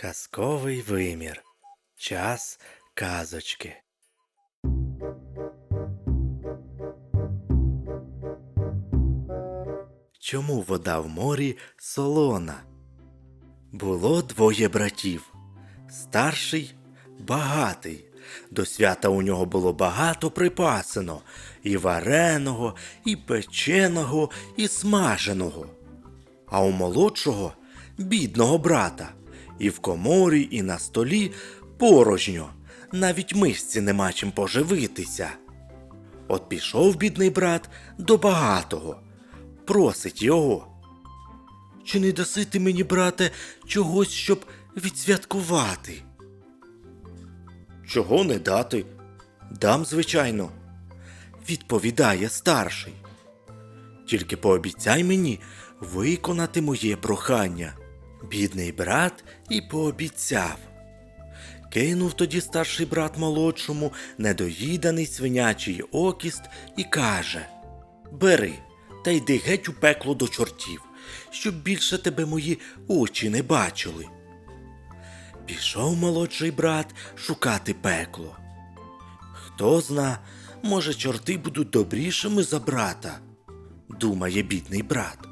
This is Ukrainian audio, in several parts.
Казковий вимір. Час казочки. Чому вода в морі солона? Було двоє братів. Старший багатий. До свята у нього було багато припасено і вареного, і печеного, і смаженого. А у молодшого бідного брата. І в коморі, і на столі порожньо. Навіть мишці нема чим поживитися. От пішов бідний брат до багатого, просить його. Чи не даси ти мені, брате, чогось, щоб відсвяткувати? Чого не дати? Дам, звичайно, відповідає старший. Тільки пообіцяй мені виконати моє прохання. Бідний брат і пообіцяв. Кинув тоді старший брат молодшому недоїданий свинячий окіст і каже Бери та йди геть у пекло до чортів, щоб більше тебе мої очі не бачили. Пішов молодший брат шукати пекло. Хто зна, може, чорти будуть добрішими за брата, думає бідний брат.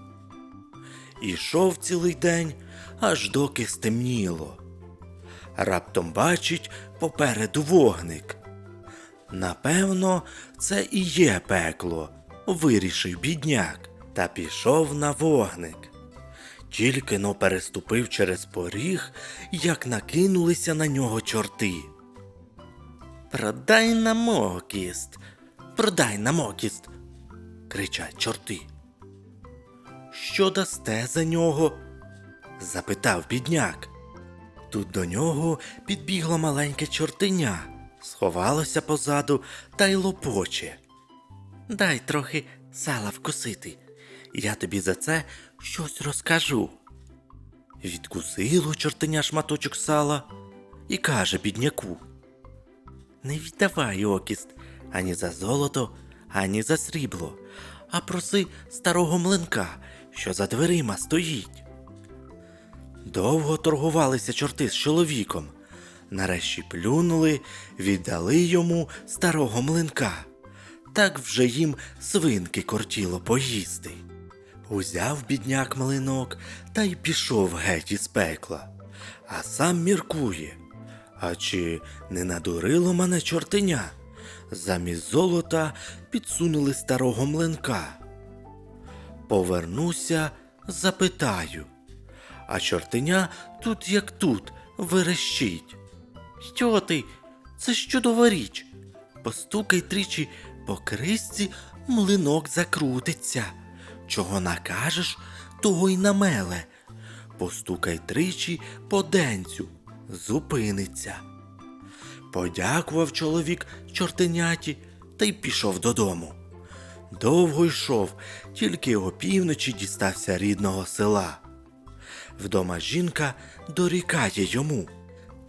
Ішов цілий день, аж доки стемніло. Раптом бачить попереду вогник. Напевно, це і є пекло, вирішив бідняк та пішов на вогник. Тільки но переступив через поріг, як накинулися на нього чорти. Продай нам окіст, продай нам окіст, кричать чорти. Що дасте за нього? запитав бідняк. Тут до нього підбігло маленьке чортеня, сховалося позаду та й лопоче. Дай трохи сала вкусити, я тобі за це щось розкажу. Відкусило чортеня шматочок сала і каже бідняку. Не віддавай окіст ані за золото, ані за срібло, а проси старого млинка, що за дверима стоїть. Довго торгувалися чорти з чоловіком. Нарешті плюнули, віддали йому старого млинка. Так вже їм свинки кортіло поїсти. Узяв бідняк млинок та й пішов геть із пекла, а сам міркує. А чи не надурило мене чортеня? Замість золота підсунули старого млинка. Повернуся, запитаю. А чортеня тут як тут верещить. Що ти? Це ж чудова річ. Постукай тричі по крисці, млинок закрутиться. Чого накажеш, того й намеле. Постукай тричі по денцю, зупиниться. Подякував чоловік чортеняті та й пішов додому. Довго йшов, тільки опівночі дістався рідного села. Вдома жінка дорікає йому.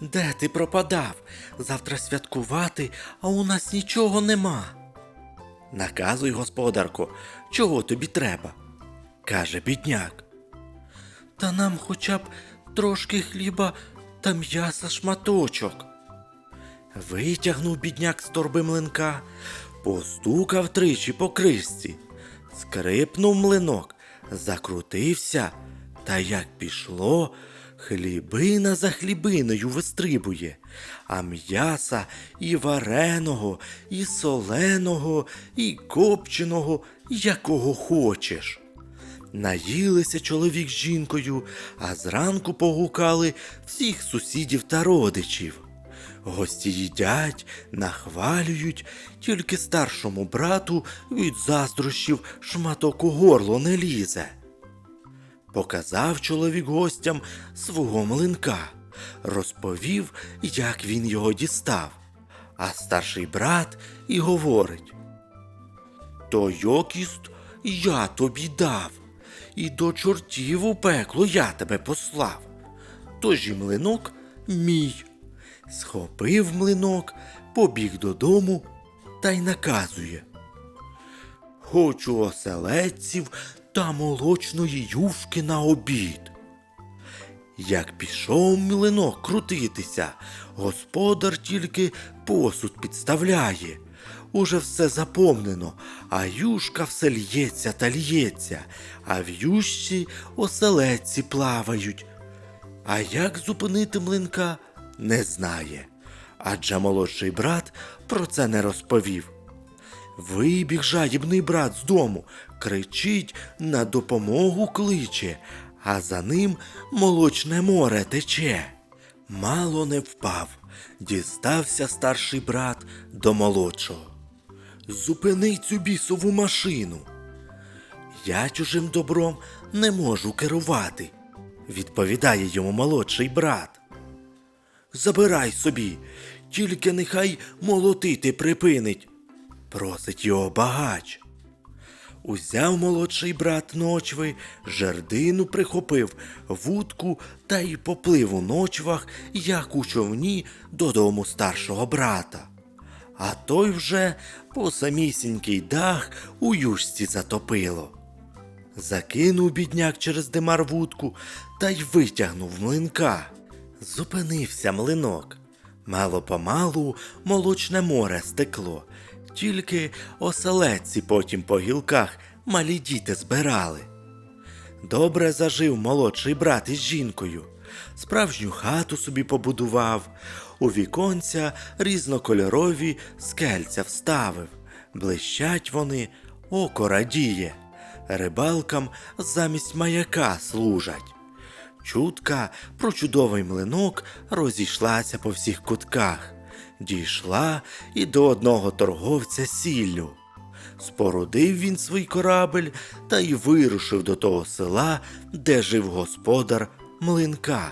Де ти пропадав? Завтра святкувати, а у нас нічого нема. Наказуй, господарко, чого тобі треба? каже бідняк. Та нам хоча б трошки хліба та м'яса шматочок. Витягнув бідняк з торби млинка, постукав тричі по кришці, скрипнув млинок, закрутився, та як пішло, хлібина за хлібиною вистрибує, а м'яса і вареного, і соленого, і копченого, якого хочеш. Наїлися чоловік з жінкою, а зранку погукали всіх сусідів та родичів. Гості їдять, нахвалюють, тільки старшому брату від заздрощів шматок у горло не лізе. Показав чоловік гостям свого млинка, розповів, як він його дістав. А старший брат і говорить: То йокіст я тобі дав, і до чортів у пекло я тебе послав. Тож і млинок мій. Схопив млинок, побіг додому та й наказує. Хочу оселедців та молочної юшки на обід. Як пішов млинок крутитися, господар тільки посуд підставляє. Уже все заповнено, а юшка все лється та лється, а в юшці оселедці плавають. А як зупинити млинка, не знає. Адже молодший брат про це не розповів. Вибіг жадібний брат з дому, кричить, на допомогу кличе, а за ним молочне море тече. Мало не впав, дістався старший брат до молодшого. Зупини цю бісову машину. Я чужим добром не можу керувати, відповідає йому молодший брат. Забирай собі, тільки нехай молотити припинить, просить його багач. Узяв молодший брат ночви, жердину прихопив, вудку та й поплив у ночвах, як у човні, додому старшого брата. А той вже по самісінький дах у юшці затопило. Закинув бідняк через димар вудку та й витягнув млинка. Зупинився млинок. Мало помалу молочне море стекло, тільки оселедці потім по гілках малі діти збирали. Добре зажив молодший брат із жінкою. Справжню хату собі побудував, у віконця різнокольорові скельця вставив. Блищать вони, око радіє, рибалкам замість маяка служать. Чутка про чудовий млинок розійшлася по всіх кутках, дійшла і до одного торговця сіллю. Спорудив він свій корабель та й вирушив до того села, де жив господар млинка.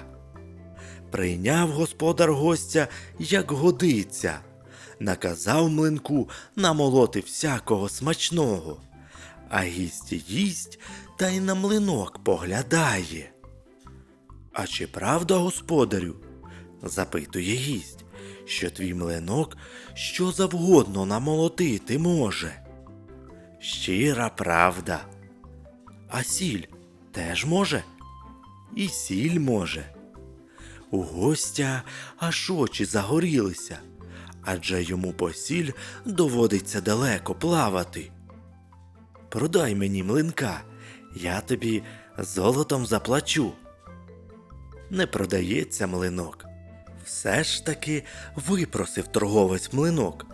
Прийняв господар гостя, як годиться, наказав млинку намолоти всякого смачного, а гість їсть та й на млинок поглядає. А чи правда, господарю? запитує гість, що твій млинок що завгодно намолотити може. Щира правда. А сіль теж може? І сіль може. У гостя аж очі загорілися, адже йому по сіль доводиться далеко плавати. Продай мені млинка, я тобі золотом заплачу. Не продається млинок. Все ж таки випросив торговець млинок,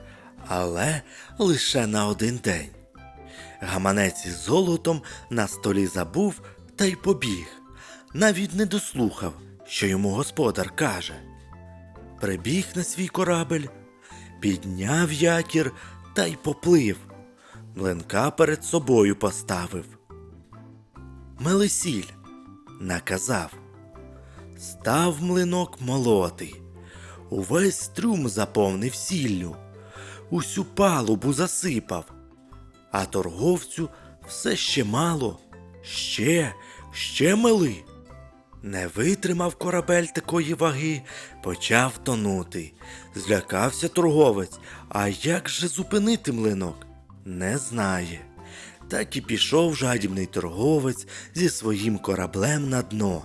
але лише на один день. Гаманець із золотом на столі забув та й побіг, навіть не дослухав, що йому господар каже. Прибіг на свій корабель, підняв якір та й поплив. Млинка перед собою поставив. Мелисіль наказав. Став млинок молоти, увесь трюм заповнив сіллю, усю палубу засипав, а торговцю все ще мало, ще, ще мели. Не витримав корабель такої ваги, почав тонути. Злякався торговець, а як же зупинити млинок? Не знає. Так і пішов жадібний торговець зі своїм кораблем на дно.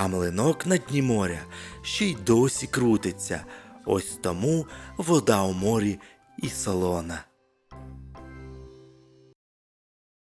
А млинок на дні моря ще й досі крутиться. Ось тому вода у морі і солона.